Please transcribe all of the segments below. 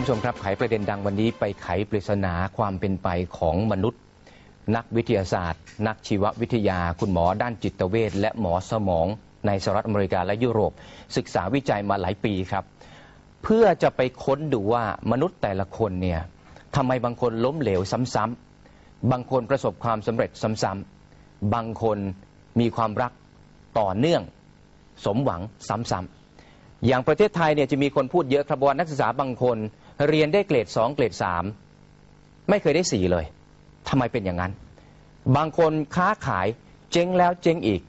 คุณผู้ชมครับไขประเด็นดังวันนี้ไปไขปริศนาความเป็นไปของมนุษย์ นักวิทยาศาสตร์ นักชีววิทยา คุณหมอด้านจิตเวชและหมอสมองในสหรัฐอเมริกาและยุโรป ศึกษาวิจัยมาหลายปีครับ เพื่อจะไปค้นดูว่ามนุษย์แต่ละคนเนี่ยทำไมบางคนล้มเหลวซ้ำๆบางคนประสบความสำเร็จซ้ำๆบางคนมีความรักต่อเนื่องสมหวังซ้ำๆอย่างประเทศไทยเนี่ยจะมีคนพูดเยอะครับว่านักศึกษาบางคน เรียนได้เกรด2เกรด3ไม่เคยได้4เลยทำไมเป็นอย่างนั้น บางคนค้าขายเจ๊งแล้วเจ๊งอีก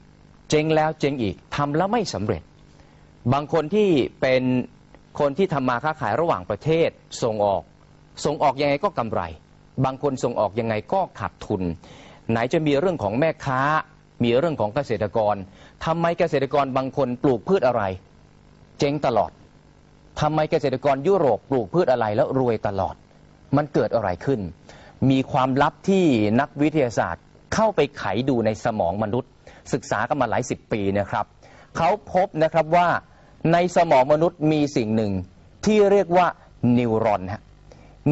เจ๊งแล้วเจ๊งอีกทำแล้วไม่สำเร็จ บางคนที่เป็นคนที่ทำมาค้าขายระหว่างประเทศส่งออก ส่งออกยังไงก็กำไร บางคนส่งออกยังไงก็ขาดทุน ไหนจะมีเรื่องของแม่ค้า มีเรื่องของเกษตรกรทำไมเกษตรกรบางคนปลูกพืชอะไร เจ๊งตลอด ทำไมเกษตรกรยุโรปปลูกพืชอะไรแล้วรวยตลอด มันเกิดอะไรขึ้น มีความลับที่นักวิทยาศาสตร์เข้าไปไขดูในสมองมนุษย์ ศึกษากันมาหลายสิบปีนะครับ เขาพบนะครับว่าในสมองมนุษย์มีสิ่งหนึ่งที่เรียกว่านิวรอนฮะ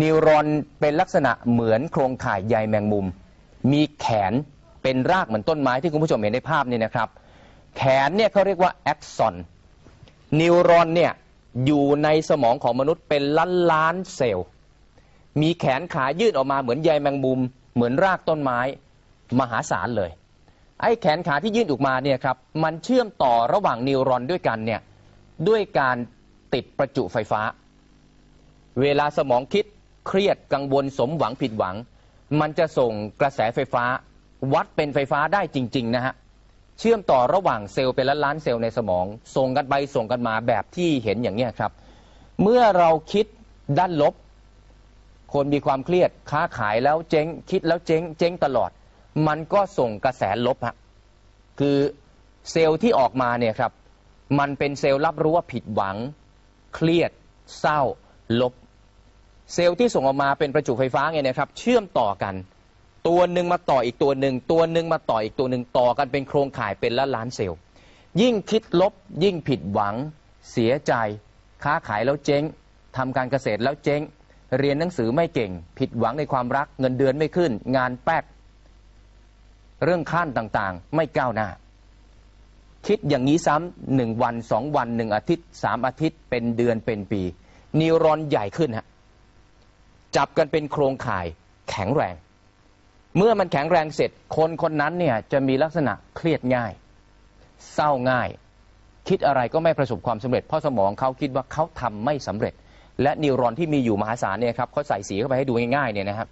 นิวรอนเป็นลักษณะเหมือนโครงข่ายใยแมงมุม มีแขนเป็นรากเหมือนต้นไม้ที่คุณผู้ชมเห็นในภาพนี้นะครับ แขนเนี่ยเขาเรียกว่าแอ็กซอนนิวรอนเนี่ย อยู่ในสมองของมนุษย์เป็นล้านล้านเซลล์ มีแขนขายื่นออกมาเหมือนใยแมงมุม เหมือนรากต้นไม้ มหาศาลเลย ไอ้แขนขาที่ยื่นออกมาเนี่ยครับ มันเชื่อมต่อระหว่างนิวรอนด้วยกันเนี่ย ด้วยการติดประจุไฟฟ้า เวลาสมองคิดเครียดกังวลสมหวังผิดหวัง มันจะส่งกระแสไฟฟ้า วัดเป็นไฟฟ้าได้จริง ๆ นะฮะ เชื่อมต่อระหว่างเซลล์เป็นล้านล้านเซลล์ในสมอง ส่งกันไปส่งกันมาแบบที่เห็นอย่างนี้ครับ เมื่อเราคิดด้านลบ คนมีความเครียดค้าขายแล้วเจ๊งคิดแล้วเจ๊งเจ๊งตลอด มันก็ส่งกระแสลบฮะคือเซลล์ที่ออกมาเนี่ยครับ มันเป็นเซลล์รับรู้ว่าผิดหวัง เครียด เศร้า ลบ เซลล์ที่ส่งออกมาเป็นประจุไฟฟ้าไงนะครับ เชื่อมต่อกัน ตัวหนึ่งมาต่ออีกตัวหนึ่งตัวหนึ่งมาต่ออีกตัวหนึ่งต่อกันเป็นโครงข่ายเป็นล้านล้านเซลล์ ยิ่งคิดลบยิ่งผิดหวัง เสียใจ ค้าขายแล้วเจ๊งทำการเกษตรแล้วเจ๊ง เรียนหนังสือไม่เก่ง ผิดหวังในความรักเงินเดือนไม่ขึ้น งานแป๊กเรื่องขั้นต่างๆ ไม่ก้าวหน้า คิดอย่างนี้ซ้ำหนึ่งวันสองวันหนึ่งอาทิตย์สามอาทิตย์เป็นเดือนเป็นปีนิวรอนใหญ่ขึ้นฮะจับกันเป็นโครงข่ายแข็งแรง เมื่อมันแข็งแรงเสร็จ คนคนนั้นเนี่ยจะมีลักษณะเครียดง่าย เศร้าง่าย คิดอะไรก็ไม่ประสบความสำเร็จ เพราะสมองเขาคิดว่าเขาทำไม่สำเร็จ และนิวรอนที่มีอยู่มหาศาลเนี่ยครับเขาใส่สีเข้าไปให้ดูง่ายๆเนี่ยนะครับ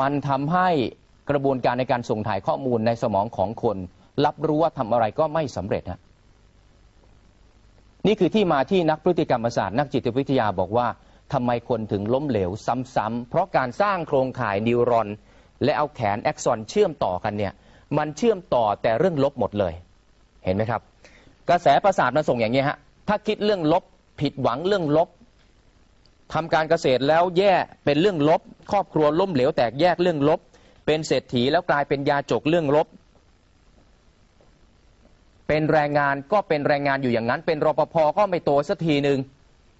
มันทำให้กระบวนการในการส่งถ่ายข้อมูลในสมองของคน รับรู้ว่าทำอะไรก็ไม่สำเร็จฮะนี่คือที่มาที่นักพฤติกรรมศาสตร์นักจิตวิทยาบอกว่าทำไมคนถึงล้มเหลวซ้ำๆเพราะการสร้างโครงข่ายนิวรอน และเอาแขนแอ็กซอนเชื่อมต่อกันเนี่ยมันเชื่อมต่อแต่เรื่องลบหมดเลย เห็นไหมครับ กระแสประสาทมันส่งอย่างนี้ฮะถ้าคิดเรื่องลบผิดหวังเรื่องลบทำการเกษตรแล้วแย่เป็นเรื่องลบ ครอบครัวล้มเหลวแตกแยกเรื่องลบ เป็นเศรษฐีแล้วกลายเป็นยาจกเรื่องลบ เป็นแรงงานก็เป็นแรงงานอยู่อย่างนั้น เป็นรปภก็ไม่โตสักทีหนึ่ง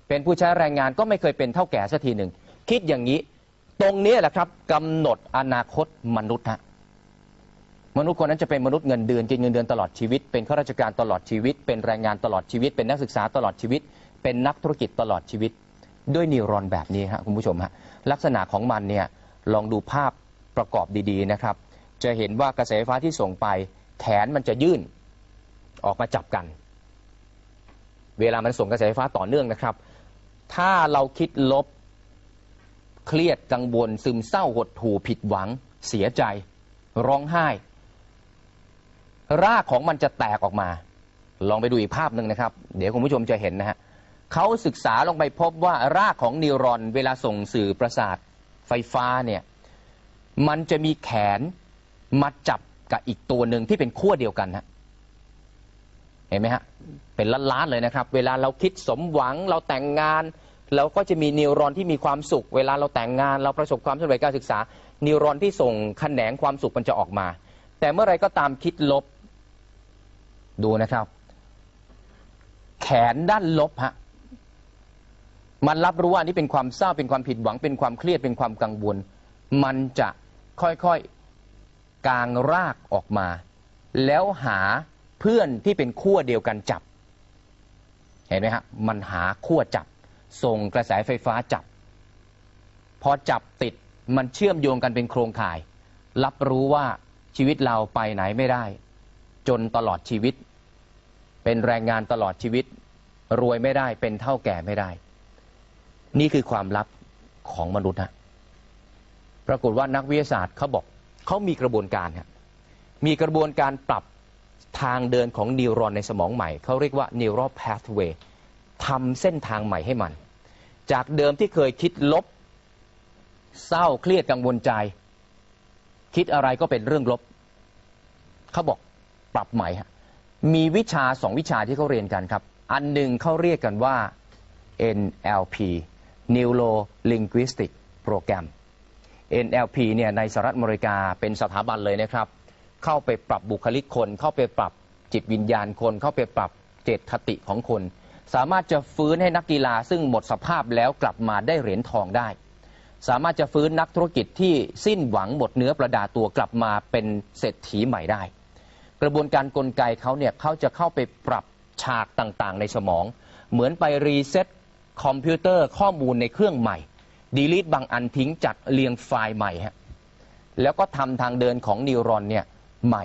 เป็นผู้ใช้แรงงานก็ไม่เคยเป็นเท่าแก่สักทีหนึ่งคิดอย่างนี้ ตรงนี้แหละครับกำหนดอนาคตมนุษย์ฮะมนุษย์คนนั้นจะเป็นมนุษย์เงินเดือนกินเงินเดือนตลอดชีวิต เป็นข้าราชการตลอดชีวิต เป็นแรงงานตลอดชีวิต เป็นนักศึกษาตลอดชีวิต เป็นนักธุรกิจตลอดชีวิต ด้วยนิวรอนแบบนี้ฮะคุณผู้ชมฮะลักษณะของมันเนี่ยลองดูภาพประกอบดีๆนะครับ จะเห็นว่ากระแสไฟฟ้าที่ส่งไป แขนมันจะยื่นออกมาจับกัน เวลามันส่งกระแสไฟฟ้าต่อเนื่องนะครับ ถ้าเราคิดลบ เครียดกังวลซึมเศร้าหดหู่ผิดหวัง เสียใจ ร้องไห้ รากของมันจะแตกออกมา ลองไปดูอีกภาพหนึ่งนะครับ เดี๋ยวคุณผู้ชมจะเห็นนะฮะเขาศึกษาลงไปพบว่ารากของนิวรอนเวลาส่งสื่อประสาทไฟฟ้าเนี่ยมันจะมีแขนมาจับกับอีกตัวหนึ่งที่เป็นขั้วเดียวกันฮะเห็นไหมฮะเป็นล้านๆเลยนะครับ เวลาเราคิดสมหวังเราแต่งงาน เราก็จะมีนิวรอนที่มีความสุข เวลาเราแต่งงาน เราประสบความสำเร็จการศึกษา นิวรอนที่ส่งแขนงความสุขมันจะออกมา แต่เมื่อไรก็ตามคิดลบดูนะครับ แขนด้านลบฮะมันรับรู้ว่านนี้เป็นความเศร้าเป็นความผิดหวังเป็นความเครียดเป็นความกังวล มันจะค่อยๆกางรากออกมา แล้วหาเพื่อนที่เป็นขั้วเดียวกันจับ เห็นไหมฮะมันหาขั้วจับ ส่งกระแสไฟฟ้าจับ พอจับติดมันเชื่อมโยงกันเป็นโครงข่าย รับรู้ว่าชีวิตเราไปไหนไม่ได้ จนตลอดชีวิต เป็นแรงงานตลอดชีวิต รวยไม่ได้เป็นเท่าแก่ไม่ได้ นี่คือความลับของมนุษย์ฮะปรากฏว่านักวิทยาศาสตร์เขาบอกเขามีกระบวนการฮะมีกระบวนการปรับทางเดินของนิวรอนในสมองใหม่ เขาเรียกว่า neural pathway ทำเส้นทางใหม่ให้มัน จากเดิมที่เคยคิดลบ เศร้าเครียดกังวลใจ คิดอะไรก็เป็นเรื่องลบเขาบอกปรับใหม่ฮะมีวิชาสองวิชาที่เขาเรียนกันครับ อันหนึ่งเขาเรียกกันว่า NLP Neuro Linguistic Program NLP เนี่ยในสหรัฐอเมริกาเป็นสถาบันเลยนะครับ เข้าไปปรับบุคลิกคน เข้าไปปรับจิตวิญญาณคน เข้าไปปรับเจตคติของคน สามารถจะฟื้นให้นักกีฬาซึ่งหมดสภาพแล้วกลับมาได้เหรียญทองได้ สามารถจะฟื้นนักธุรกิจที่สิ้นหวังหมดเนื้อประดาตัวกลับมาเป็นเศรษฐีใหม่ได้ กระบวนการกลไกเขาเนี่ยเขาจะเข้าไปปรับฉากต่างๆ ในสมอง เหมือนไปรีเซ็ตคอมพิวเตอร์ข้อมูลในเครื่องใหม่ดีลิทบางอันทิ้งจัดเรียงไฟล์ใหม่ฮะแล้วก็ทำทางเดินของนิวรอนเนี่ยใหม่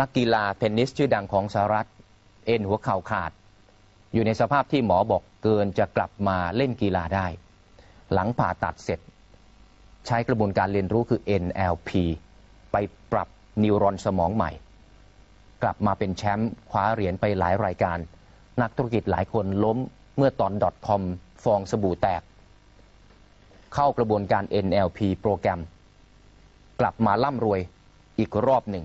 นักกีฬาเทนนิสชื่อดังของสหรัฐ เอ็นหัวเข่าขาด อยู่ในสภาพที่หมอบอกเกินจะกลับมาเล่นกีฬาได้ หลังผ่าตัดเสร็จ ใช้กระบวนการเรียนรู้คือ NLP ไปปรับนิวรอนสมองใหม่ กลับมาเป็นแชมป์คว้าเหรียญไปหลายรายการ นักธุรกิจหลายคนล้มเมื่อตอน .com ฟองสบู่แตก เข้ากระบวนการ NLP โปรแกรม กลับมาร่ำรวยอีกรอบหนึ่ง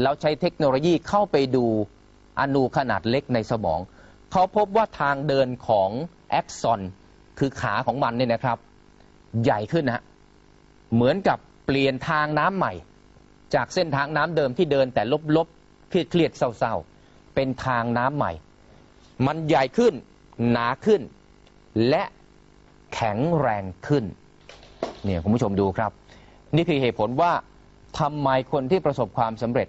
แล้วใช้เทคโนโลยีเข้าไปดูอนูขนาดเล็กในสมอง เขาพบว่าทางเดินของแอ็กซอนคือขาของมันเนี่ยนะครับ ใหญ่ขึ้นนะฮะเหมือนกับเปลี่ยนทางน้ำใหม่ จากเส้นทางน้ำเดิมที่เดินแต่ลบๆเครียดๆเศร้าๆ เป็นทางน้ำใหม่ มันใหญ่ขึ้นหนาขึ้น และแข็งแรงขึ้นเนี่ยคุณผู้ชมดูครับ นี่คือเหตุผลว่าทำไมคนที่ประสบความสำเร็จ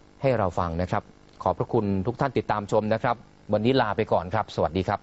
ให้เราฟังนะครับ ขอบพระคุณทุกท่านติดตามชมนะครับ วันนี้ลาไปก่อนครับ สวัสดีครับ